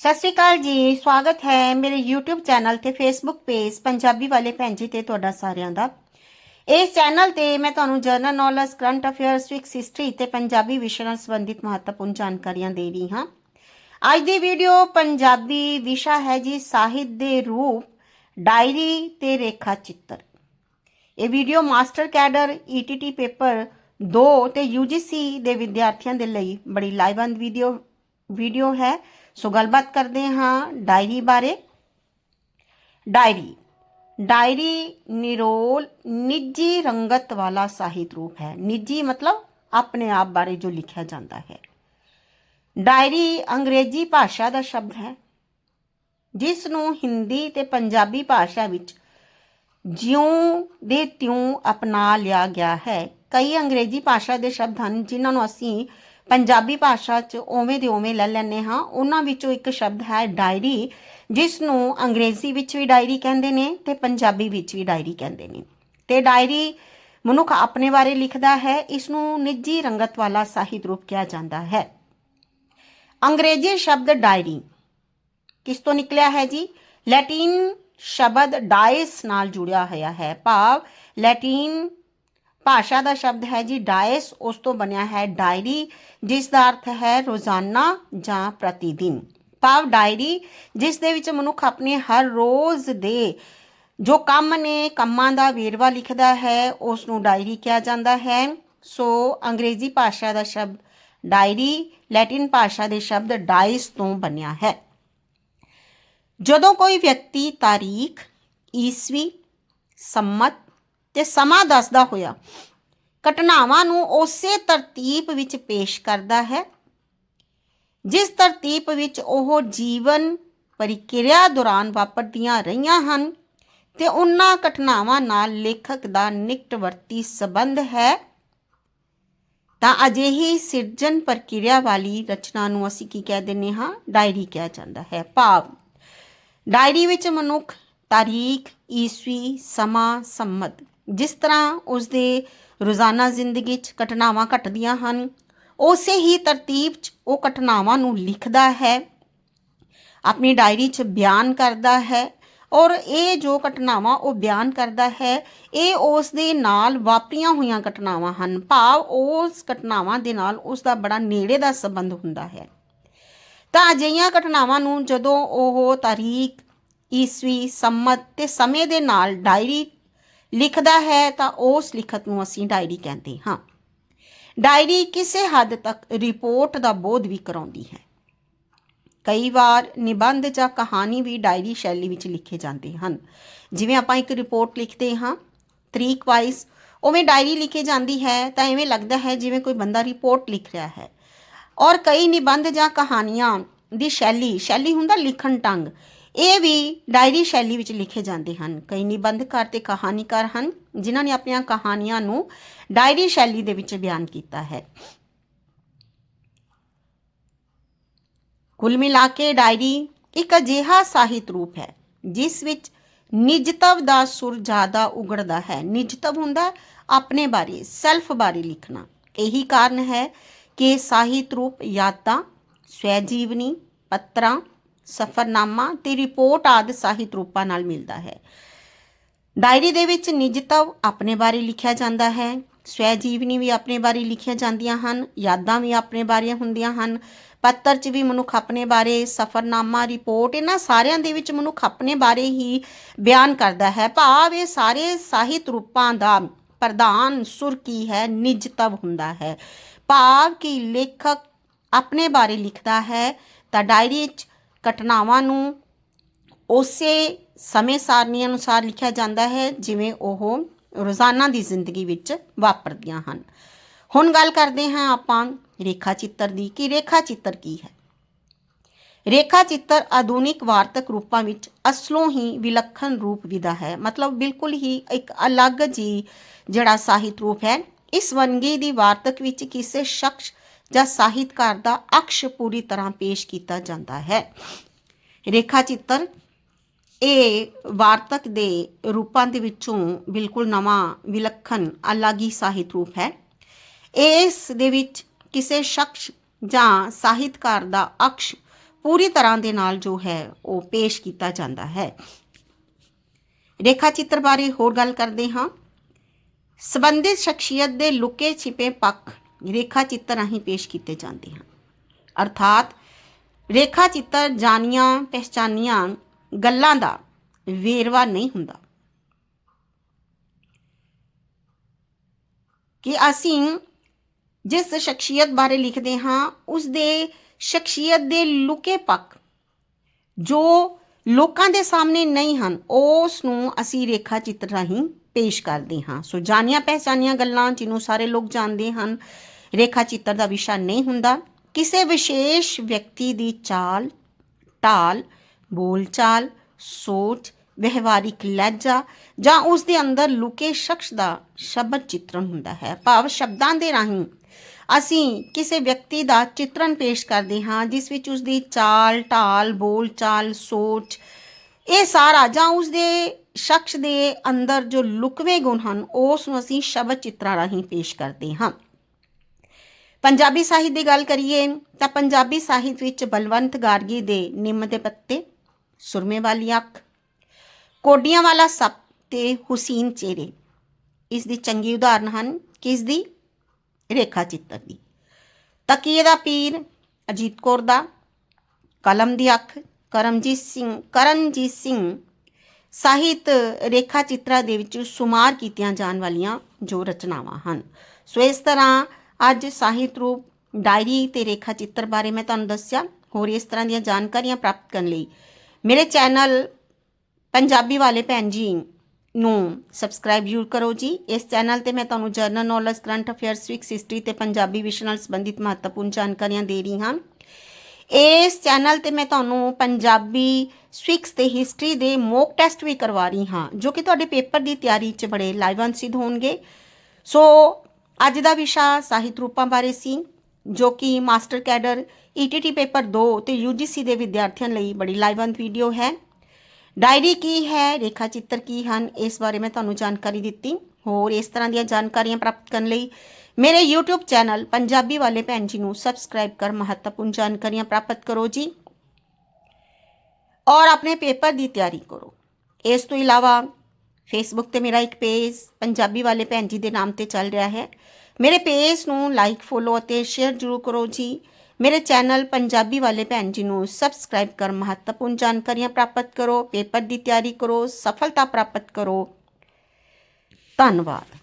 ਸਤਿ ਸ਼੍ਰੀ ਅਕਾਲ ਜੀ, ਸਵਾਗਤ ਹੈ ਮੇਰੇ YouTube ਚੈਨਲ ਤੇ Facebook ਪੇਜ ਪੰਜਾਬੀ ਵਾਲੇ ਭੈਣ ਜੀ ਤੇ ਤੁਹਾਡਾ ਸਾਰਿਆਂ ਦਾ। ਇਸ ਚੈਨਲ ਤੇ ਮੈਂ ਤੁਹਾਨੂੰ ਜਰਨਲ ਨੌਲੇਜ ਕਰੰਟ ਅਫੇਅਰਸ ਵਿਕ ਹਿਸਟਰੀ ਤੇ ਪੰਜਾਬੀ ਵਿਸ਼ੇ ਨਾਲ ਸੰਬੰਧਿਤ ਮਹੱਤਵਪੂਰਨ ਜਾਣਕਾਰੀਆਂ ਦੇ ਰਹੀ ਹਾਂ। ਅੱਜ ਦੀ ਵੀਡੀਓ ਪੰਜਾਬੀ ਵਿਸ਼ਾ ਹੈ ਜੀ, ਸਾਹਿਤ ਦੇ ਰੂਪ, ਡਾਇਰੀ ਤੇ ਰੇਖਾ ਚਿੱਤਰ ਇਹ video master cadre ETT paper 2 ਤੇ UGC ਦੇ ਵਿਦਿਆਰਥੀਆਂ ਦੇ ਲਈ ਬੜੀ ਲਾਈਵਬੰਦ ਵੀਡੀਓ ਵੀਡੀਓ ਹੈ। ਸੋ ਗੱਲਬਾਤ ਕਰਦੇ ਹਾਂ ਡਾਇਰੀ ਬਾਰੇ। ਡਾਇਰੀ। ਡਾਇਰੀ ਨਿਰੋਲ ਨਿੱਜੀ ਰੰਗਤ ਵਾਲਾ ਸਾਹਿਤ ਰੂਪ ਹੈ। ਨਿੱਜੀ ਮਤਲਬ ਆਪਣੇ ਆਪ ਬਾਰੇ ਜੋ ਲਿਖਿਆ ਜਾਂਦਾ ਹੈ। ਡਾਇਰੀ ਅੰਗਰੇਜ਼ੀ ਭਾਸ਼ਾ ਦਾ ਸ਼ਬਦ ਹੈ ਜਿਸ ਨੂੰ ਹਿੰਦੀ ਤੇ ਪੰਜਾਬੀ ਭਾਸ਼ਾ ਵਿੱਚ ਜਿਉਂ ਦੇ ਤਿਉਂ ਅਪਣਾ ਲਿਆ ਗਿਆ ਹੈ। ਕਈ ਅੰਗਰੇਜ਼ੀ ਭਾਸ਼ਾ ਦੇ ਸ਼ਬਦ ਹਨ ਜਿਨ੍ਹਾਂ ਨੂੰ ਅਸੀਂ ਪੰਜਾਬੀ ਭਾਸ਼ਾ 'ਚ ਉਵੇਂ ਦੇ ਉਵੇਂ ਲੈ ਲੈਂਦੇ ਹਾਂ। ਉਹਨਾਂ ਵਿੱਚੋਂ ਇੱਕ ਸ਼ਬਦ ਹੈ ਡਾਇਰੀ, ਜਿਸ ਨੂੰ ਅੰਗਰੇਜ਼ੀ ਵਿੱਚ ਵੀ ਡਾਇਰੀ ਕਹਿੰਦੇ ਨੇ ਤੇ ਪੰਜਾਬੀ ਵਿੱਚ ਵੀ ਡਾਇਰੀ ਕਹਿੰਦੇ ਨੇ। ਤੇ ਡਾਇਰੀ ਮਨੁੱਖ ਆਪਣੇ ਬਾਰੇ ਲਿਖਦਾ ਹੈ, ਇਸ ਨੂੰ ਨਿੱਜੀ ਰੰਗਤ ਵਾਲਾ ਸਾਹਿਤ ਰੂਪ ਕਿਹਾ ਜਾਂਦਾ ਹੈ। ਅੰਗਰੇਜ਼ੀ ਸ਼ਬਦ ਡਾਇਰੀ ਕਿਸ ਤੋਂ ਨਿਕਲਿਆ ਹੈ ਜੀ? ਲੈਟਿਨ ਸ਼ਬਦ ਡਾਇਸ ਨਾਲ ਜੁੜਿਆ ਹੋਇਆ ਹੈ। ਭਾਵ ਲੈਟਿਨ ਭਾਸ਼ਾ ਦਾ ਸ਼ਬਦ ਹੈ ਜੀ ਡਾਇਸ, ਉਸ ਤੋਂ ਬਣਿਆ ਹੈ ਡਾਇਰੀ, ਜਿਸ ਦਾ ਅਰਥ ਹੈ ਰੋਜ਼ਾਨਾ ਜਾਂ ਪ੍ਰਤੀ ਦਿਨ ਭਾਵ ਡਾਇਰੀ, ਜਿਸ ਦੇ ਵਿੱਚ ਮਨੁੱਖ ਆਪਣੇ ਹਰ ਰੋਜ਼ ਦੇ ਜੋ ਕੰਮ ਨੇ, ਕੰਮਾਂ ਦਾ ਵੇਰਵਾ ਲਿਖਦਾ ਹੈ ਉਸ ਨੂੰ ਡਾਇਰੀ ਕਿਹਾ ਜਾਂਦਾ ਹੈ। ਸੋ ਅੰਗਰੇਜ਼ੀ ਭਾਸ਼ਾ ਦਾ ਸ਼ਬਦ ਡਾਇਰੀ, ਲੈਟਿਨ ਭਾਸ਼ਾ ਦੇ ਸ਼ਬਦ ਡਾਇਸ ਤੋਂ ਬਣਿਆ ਹੈ। ਜਦੋਂ ਕੋਈ ਵਿਅਕਤੀ ਤਾਰੀਖ, ਈਸਵੀ, ਸੰਮਤ ਤੇ ਸਮਾਂ ਦੱਸਦਾ ਹੋਇਆ, ਘਟਨਾਵਾਂ ਨੂੰ ਉਸੇ ਤਰਤੀਬ ਵਿੱਚ ਪੇਸ਼ ਕਰਦਾ ਹੈ, ਜਿਸ ਤਰਤੀਬ ਵਿੱਚ ਉਹ ਜੀਵਨ ਪ੍ਰਕਿਰਿਆ ਦੌਰਾਨ ਵਾਪਰਦੀਆਂ ਰਹੀਆਂ ਹਨ ਤੇ ਉਹਨਾਂ ਘਟਨਾਵਾਂ ਨਾਲ ਲੇਖਕ ਦਾ ਨਿਕਟਵਰਤੀ ਸੰਬੰਧ ਹੈ। ਤਾਂ ਅਜਿਹੀ ਸਿਰਜਣ ਪ੍ਰਕਿਰਿਆ ਵਾਲੀ ਰਚਨਾ ਨੂੰ ਅਸੀਂ ਕੀ ਕਹਿ ਦਿੰਨੇ ਹਾਂ? ਡਾਇਰੀ ਕਿਹਾ ਜਾਂਦਾ ਹੈ। ਭਾਵ, ਡਾਇਰੀ ਵਿੱਚ ਮਨੁੱਖ, ਤਾਰੀਖ, ਈਸਵੀ, ਸਮਾਂ, ਸੰਮਤ ਜਿਸ ਤਰ੍ਹਾਂ ਉਸ ਦੇ ਰੋਜ਼ਾਨਾ ਜ਼ਿੰਦਗੀ 'ਚ ਘਟਨਾਵਾਂ ਘਟਦੀਆਂ ਹਨ, ਉਸੇ ਹੀ ਤਰਤੀਬ 'ਚ ਉਹ ਘਟਨਾਵਾਂ ਨੂੰ ਲਿਖਦਾ ਹੈ, ਆਪਣੀ ਡਾਇਰੀ 'ਚ ਬਿਆਨ ਕਰਦਾ ਹੈ ਔਰ ਇਹ ਜੋ ਘਟਨਾਵਾਂ ਉਹ ਬਿਆਨ ਕਰਦਾ ਹੈ, ਇਹ ਉਸ ਦੇ ਨਾਲ ਵਾਪਰੀਆਂ ਹੋਈਆਂ ਘਟਨਾਵਾਂ ਹਨ। ਭਾਵ ਉਸ ਘਟਨਾਵਾਂ ਦੇ ਨਾਲ ਉਸ ਦਾ ਬੜਾ ਨੇੜੇ ਦਾ ਸੰਬੰਧ ਹੁੰਦਾ ਹੈ। ਤਾਂ ਅਜਿਹੀਆਂ ਘਟਨਾਵਾਂ ਨੂੰ ਜਦੋਂ ਉਹ ਤਾਰੀਖ, ਈਸਵੀ, ਸੰਮਤ ਤੇ ਸਮੇਂ ਦੇ ਨਾਲ ਡਾਇਰੀ ਲਿਖਦਾ ਹੈ ਤਾਂ ਉਸ ਲਿਖਤ ਨੂੰ ਅਸੀਂ ਡਾਇਰੀ ਕਹਿੰਦੇ ਹਾਂ। ਡਾਇਰੀ ਕਿਸੇ ਹੱਦ ਤੱਕ ਰਿਪੋਰਟ ਦਾ ਬੋਧ ਵੀ ਕਰਾਉਂਦੀ ਹੈ। ਕਈ ਵਾਰ ਨਿਬੰਧ ਜਾਂ ਕਹਾਣੀ ਵੀ ਡਾਇਰੀ ਸ਼ੈਲੀ ਵਿੱਚ ਲਿਖੇ ਜਾਂਦੇ ਹਨ। ਜਿਵੇਂ ਆਪਾਂ ਇੱਕ ਰਿਪੋਰਟ ਲਿਖਦੇ ਹਾਂ, ਤਰੀਕ ਵਾਈਜ਼ ਉਵੇਂ ਡਾਇਰੀ ਲਿਖੀ ਜਾਂਦੀ ਹੈ ਤਾਂ ਐਵੇਂ ਲੱਗਦਾ ਹੈ ਜਿਵੇਂ ਕੋਈ ਬੰਦਾ ਰਿਪੋਰਟ ਲਿਖ ਰਿਹਾ ਹੈ। ਔਰ ਕਈ ਨਿਬੰਧ ਜਾਂ ਕਹਾਣੀਆਂ ਦੀ ਸ਼ੈਲੀ ਸ਼ੈਲੀ ਹੁੰਦਾ ਲਿਖਣ ਢੰਗ ਇਹ ਵੀ ਡਾਇਰੀ ਸ਼ੈਲੀ ਵਿੱਚ ਲਿਖੇ ਜਾਂਦੇ ਹਨ। ਕਈ ਨਿਬੰਧਕਾਰ ਤੇ ਕਹਾਣੀਕਾਰ ਹਨ, ਜਿਨ੍ਹਾਂ ਨੇ ਆਪਣੀਆਂ ਕਹਾਣੀਆਂ ਨੂੰ ਡਾਇਰੀ ਸ਼ੈਲੀ ਦੇ ਵਿੱਚ ਬਿਆਨ ਕੀਤਾ ਹੈ। ਕੁੱਲ ਮਿਲਾ ਕੇ ਡਾਇਰੀ ਇੱਕ ਅਜਿਹਾ ਸਾਹਿਤ ਰੂਪ ਹੈ, ਜਿਸ ਵਿੱਚ ਨਿਜਤਵ ਦਾ ਸੁਰ ਜ਼ਿਆਦਾ ਉਗੜਦਾ ਹੈ। ਨਿਜਤਵ ਹੁੰਦਾ ਆਪਣੇ ਬਾਰੇ, ਸੈਲਫ ਬਾਰੇ ਲਿਖਣਾ। ਇਹੀ ਕਾਰਨ ਹੈ ਕਿ ਸਾਹਿਤ ਰੂਪ ਯਾਦਾਂ, ਸਵੈ ਜੀਵਨੀ, ਪੱਤਰਾਂ ਸਫਰਨਾਮਾ ਤੇ ਰਿਪੋਰਟ ਆਦਿ ਸਾਹਿਤ ਰੂਪਾਂ ਨਾਲ ਮਿਲਦਾ ਹੈ। ਡਾਇਰੀ ਦੇ ਵਿੱਚ ਨਿਜਤਵ ਆਪਣੇ ਬਾਰੇ ਲਿਖਿਆ ਜਾਂਦਾ ਹੈ। ਸਵੈ ਜੀਵਨੀ ਵੀ ਆਪਣੇ ਬਾਰੇ ਲਿਖੀਆਂ ਜਾਂਦੀਆਂ ਹਨ, ਯਾਦਾਂ ਵੀ ਆਪਣੇ ਬਾਰੇ ਹੁੰਦੀਆਂ ਹਨ, ਪੱਤਰ 'ਚ ਵੀ ਮਨੁੱਖ ਆਪਣੇ ਬਾਰੇ, ਸਫਰਨਾਮਾ, ਰਿਪੋਰਟ ਇਹਨਾਂ ਸਾਰਿਆਂ ਦੇ ਵਿੱਚ ਮਨੁੱਖ ਆਪਣੇ ਬਾਰੇ ਹੀ ਬਿਆਨ ਕਰਦਾ ਹੈ। ਭਾਵ ਇਹ ਸਾਰੇ ਸਾਹਿਤ ਰੂਪਾਂ ਦਾ ਪ੍ਰਧਾਨ ਸੁਰ ਕੀ ਹੈ ਨਿਜਤਵ ਹੁੰਦਾ ਹੈ। ਭਾਵ ਕਿ ਲੇਖਕ ਆਪਣੇ ਬਾਰੇ ਲਿਖਦਾ ਹੈ ਤਾਂ ਡਾਇਰੀ 'ਚ ਘਟਨਾਵਾਂ ਨੂੰ ਉਸੇ ਸਮੇਂ ਸਾਰਣੀ ਅਨੁਸਾਰ ਲਿਖਿਆ ਜਾਂਦਾ ਹੈ ਜਿਵੇਂ ਉਹ ਰੋਜ਼ਾਨਾ ਦੀ ਜ਼ਿੰਦਗੀ ਵਿੱਚ ਵਾਪਰਦੀਆਂ ਹਨ। ਹੁਣ ਗੱਲ ਕਰਦੇ ਹਾਂ ਆਪਾਂ ਰੇਖਾ ਚਿੱਤਰ ਦੀ ਕਿ ਰੇਖਾ ਚਿੱਤਰ ਕੀ ਹੈ? ਰੇਖਾ ਚਿੱਤਰ ਆਧੁਨਿਕ ਵਾਰਤਕ ਰੂਪਾਂ ਵਿੱਚ ਅਸਲੋਂ ਹੀ ਵਿਲੱਖਣ ਰੂਪ ਵਿਦਾ ਹੈ। ਮਤਲਬ ਬਿਲਕੁਲ ਹੀ ਇੱਕ ਅਲੱਗ ਜੀ ਜਿਹੜਾ ਸਾਹਿਤ ਰੂਪ ਹੈ, ਇਸ ਵੰਨਗੀ ਦੀ ਵਾਰਤਕ ਵਿੱਚ ਕਿਸੇ ਸ਼ਖਸ ਜਾਂ ਸਾਹਿਤਕਾਰ ਦਾ ਅਕਸ਼ ਪੂਰੀ ਤਰ੍ਹਾਂ ਪੇਸ਼ ਕੀਤਾ ਜਾਂਦਾ ਹੈ। ਰੇਖਾ ਚਿੱਤਰ ਇਹ ਵਾਰਤਕ ਦੇ ਰੂਪਾਂ ਦੇ ਵਿੱਚੋਂ ਬਿਲਕੁਲ ਨਵਾਂ ਵਿਲੱਖਣ ਅਲੱਗ ਹੀ ਸਾਹਿਤ ਰੂਪ ਹੈ। ਇਸ ਦੇ ਵਿੱਚ ਕਿਸੇ ਸ਼ਖਸ ਜਾਂ ਸਾਹਿਤਕਾਰ ਦਾ ਅਕਸ਼ ਪੂਰੀ ਤਰ੍ਹਾਂ ਦੇ ਨਾਲ ਜੋ ਹੈ, ਉਹ ਪੇਸ਼ ਕੀਤਾ ਜਾਂਦਾ ਹੈ। ਰੇਖਾ ਚਿੱਤਰ ਬਾਰੇ ਹੋਰ ਗੱਲ ਕਰਦੇ ਹਾਂ। ਸਬੰਧਿਤ ਸ਼ਖਸੀਅਤ ਦੇ ਲੁਕੇ ਛਿਪੇ ਪੱਖ ਰੇਖਾ ਚਿੱਤਰ ਰਾਹੀਂ ਪੇਸ਼ ਕੀਤੇ ਜਾਂਦੇ ਹਨ। ਅਰਥਾਤ ਰੇਖਾ ਚਿੱਤਰ ਜਾਣੀਆਂ, ਪਹਿਚਾਨੀਆਂ ਗੱਲਾਂ ਦਾ ਵੇਰਵਾ ਨਹੀਂ ਹੁੰਦਾ। ਕਿ ਅਸੀਂ ਜਿਸ ਸ਼ਖਸੀਅਤ ਬਾਰੇ ਲਿਖਦੇ ਹਾਂ, ਉਸ ਦੇ ਸ਼ਖਸੀਅਤ ਦੇ ਲੁਕੇ ਪੱਖ ਜੋ ਲੋਕਾਂ ਦੇ ਸਾਹਮਣੇ ਨਹੀਂ ਹਨ, ਉਸ ਨੂੰ ਅਸੀਂ ਰੇਖਾ ਚਿੱਤਰ ਰਾਹੀਂ ਪੇਸ਼ ਕਰਦੇ ਹਾਂ। ਸੋ ਜਾਣੀਆਂ, ਪਹਿਚਾਨੀਆਂ ਗੱਲਾਂ ਜਿਹਨੂੰ ਸਾਰੇ ਲੋਕ ਜਾਣਦੇ ਹਨ ਰੇਖਾ ਚਿੱਤਰ ਦਾ ਵਿਸ਼ਾ ਨਹੀਂ ਹੁੰਦਾ। ਕਿਸੇ ਵਿਸ਼ੇਸ਼ ਵਿਅਕਤੀ ਦੀ ਚਾਲ, ਢਾਲ, ਬੋਲਚਾਲ, ਸੋਚ, ਵਿਵਹਾਰਿਕ ਲਹਿਜਾ ਜਾਂ ਉਸ ਦੇ ਅੰਦਰ ਲੁਕੇ ਸ਼ਖਸ ਦਾ ਸ਼ਬਦ ਚਿੱਤਰਣ ਹੁੰਦਾ ਹੈ। ਭਾਵ ਸ਼ਬਦਾਂ ਦੇ ਰਾਹੀਂ ਅਸੀਂ ਕਿਸੇ ਵਿਅਕਤੀ ਦਾ ਚਿੱਤਰਣ ਪੇਸ਼ ਕਰਦੇ ਹਾਂ, ਜਿਸ ਵਿੱਚ ਉਸ ਦੀ ਚਾਲ, ਢਾਲ, ਬੋਲਚਾਲ, ਸੋਚ, ਇਹ ਸਾਰਾ ਜਾਂ ਉਸ ਦੇ ਸ਼ਖਸ ਦੇ ਅੰਦਰ ਜੋ ਲੁਕਵੇਂ ਗੁਣ ਹਨ, ਉਸ ਨੂੰ ਅਸੀਂ ਸ਼ਬਦ ਚਿੱਤਰਾਂ ਰਾਹੀਂ ਪੇਸ਼ ਕਰਦੇ ਹਾਂ। ਪੰਜਾਬੀ ਸਾਹਿਤ ਦੀ ਗੱਲ ਕਰੀਏ ਤਾਂ ਪੰਜਾਬੀ ਸਾਹਿਤ ਵਿੱਚ ਬਲਵੰਤ ਗਾਰਗੀ ਦੇ ਨਿੰਮ ਦੇ ਪੱਤੇ, ਸੁਰਮੇ ਵਾਲੀ ਅੱਖ, ਕੋਡੀਆਂ ਵਾਲਾ ਸੱਪ ਤੇ ਹੁਸੀਨ ਚਿਹਰੇ। ਇਸ ਦੀ ਚੰਗੀ ਉਦਾਹਰਨ ਹਨ ਕਿਸ ਦੀ ਰੇਖਾ ਚਿੱਤਰ ਦੀ। ਤਕੀਏ ਦਾ ਪੀਰ, ਅਜੀਤ ਕੌਰ ਦਾ, ਕਲਮ ਦੀ ਅੱਖ, ਕਰਮਜੀਤ ਸਿੰਘ, ਕਰਨਜੀਤ ਸਿੰਘ। ਸਾਹਿਤ ਰੇਖਾ ਚਿੱਤਰਾਂ ਦੇ ਵਿੱਚ ਸੁਮਾਰ ਕੀਤੀਆਂ ਜਾਣ ਵਾਲੀਆਂ ਜੋ ਰਚਨਾਵਾਂ ਹਨ। ਸੋ ਇਸ ਤਰ੍ਹਾਂ ਅੱਜ ਸਾਹਿਤ ਰੂਪ ਡਾਇਰੀ ਤੇ ਰੇਖਾ ਚਿੱਤਰ ਬਾਰੇ ਮੈਂ ਤੁਹਾਨੂੰ ਦੱਸਿਆ, ਹੋਰ ਇਸ ਤਰ੍ਹਾਂ ਦੀਆਂ ਜਾਣਕਾਰੀਆਂ ਪ੍ਰਾਪਤ ਕਰਨ ਲਈ। ਮੇਰੇ ਚੈਨਲ ਪੰਜਾਬੀ ਵਾਲੇ ਭੈਣ ਜੀ ਨੂੰ ਸਬਸਕ੍ਰਾਈਬ ਜ਼ਰੂਰ ਕਰੋ ਜੀ। ਇਸ ਚੈਨਲ ਤੇ ਮੈਂ ਤੁਹਾਨੂੰ general knowledge current affairs civics history ਤੇ ਪੰਜਾਬੀ ਵਿਸ਼ੇ ਨਾਲ ਸੰਬੰਧਿਤ ਮਹੱਤਵਪੂਰਨ ਜਾਣਕਾਰੀਆਂ ਦੇ ਰਹੀ ਹਾਂ। ਇਸ ਚੈਨਲ ਤੇ ਮੈਂ ਤੁਹਾਨੂੰ ਪੰਜਾਬੀ ਸਵਿਕਸ ਤੇ ਹਿਸਟਰੀ ਦੇ ਮੌਕ ਟੈਸਟ ਵੀ ਕਰਵਾ ਰਹੀ ਹਾਂ, ਜੋ ਕਿ ਤੁਹਾਡੇ ਪੇਪਰ ਦੀ ਤਿਆਰੀ 'ਚ ਬੜੇ ਲਾਹੇਵੰਦ ਸਿੱਧ ਹੋਣਗੇ। ਸੋ ਅੱਜ ਦਾ ਵਿਸ਼ਾ ਸਾਹਿਤ ਰੂਪਾਂ ਬਾਰੇ ਸੀ, ਜੋ ਕਿ ਮਾਸਟਰ ਕੈਡਰ ਈਟੀਟੀ ਪੇਪਰ 2 ਤੇ ਯੂਜੀਸੀ ਦੇ ਵਿਦਿਆਰਥੀਆਂ ਲਈ ਬੜੀ ਲਾਹੇਵੰਦ ਵੀਡੀਓ ਹੈ। ਡਾਇਰੀ ਕੀ ਹੈ, ਰੇਖਾ ਚਿੱਤਰ ਕੀ ਹਨ, ਇਸ ਬਾਰੇ ਮੈਂ ਤੁਹਾਨੂੰ ਜਾਣਕਾਰੀ ਦਿੱਤੀ। ਹੋਰ ਇਸ ਤਰ੍ਹਾਂ ਦੀਆਂ ਜਾਣਕਾਰੀਆਂ ਪ੍ਰਾਪਤ ਕਰਨ ਲਈ ਮੇਰੇ YouTube ਚੈਨਲ ਪੰਜਾਬੀ ਵਾਲੇ ਭੈਣ ਜੀ ਨੂੰ ਸਬਸਕ੍ਰਾਈਬ ਕਰ ਮਹੱਤਵਪੂਰਨ ਜਾਣਕਾਰੀਆਂ ਪ੍ਰਾਪਤ ਕਰੋ ਜੀ। ਔਰ ਆਪਣੇ ਪੇਪਰ ਦੀ ਤਿਆਰੀ ਕਰੋ। ਇਸ ਤੋਂ ਇਲਾਵਾ ਫੇਸਬੁੱਕ ਤੇ ਮੇਰਾ ਇੱਕ ਪੇਜ ਪੰਜਾਬੀ ਵਾਲੇ ਭੈਣ ਜੀ ਦੇ ਨਾਮ ਤੇ ਚੱਲ ਰਿਹਾ ਹੈ। ਮੇਰੇ ਪੇਜ ਨੂੰ ਲਾਈਕ ਫੋਲੋ ਅਤੇ ਸ਼ੇਅਰ ਜ਼ਰੂਰ ਕਰੋ ਜੀ। ਮੇਰੇ ਚੈਨਲ ਪੰਜਾਬੀ ਵਾਲੇ ਭੈਣ ਜੀ ਨੂੰ ਸਬਸਕ੍ਰਾਈਬ ਕਰ ਮਹੱਤਵਪੂਰਨ ਜਾਣਕਾਰੀਆਂ ਪ੍ਰਾਪਤ ਕਰੋ, ਪੇਪਰ ਦੀ ਤਿਆਰੀ ਕਰੋ, ਸਫਲਤਾ ਪ੍ਰਾਪਤ ਕਰੋ। ਧੰਨਵਾਦ।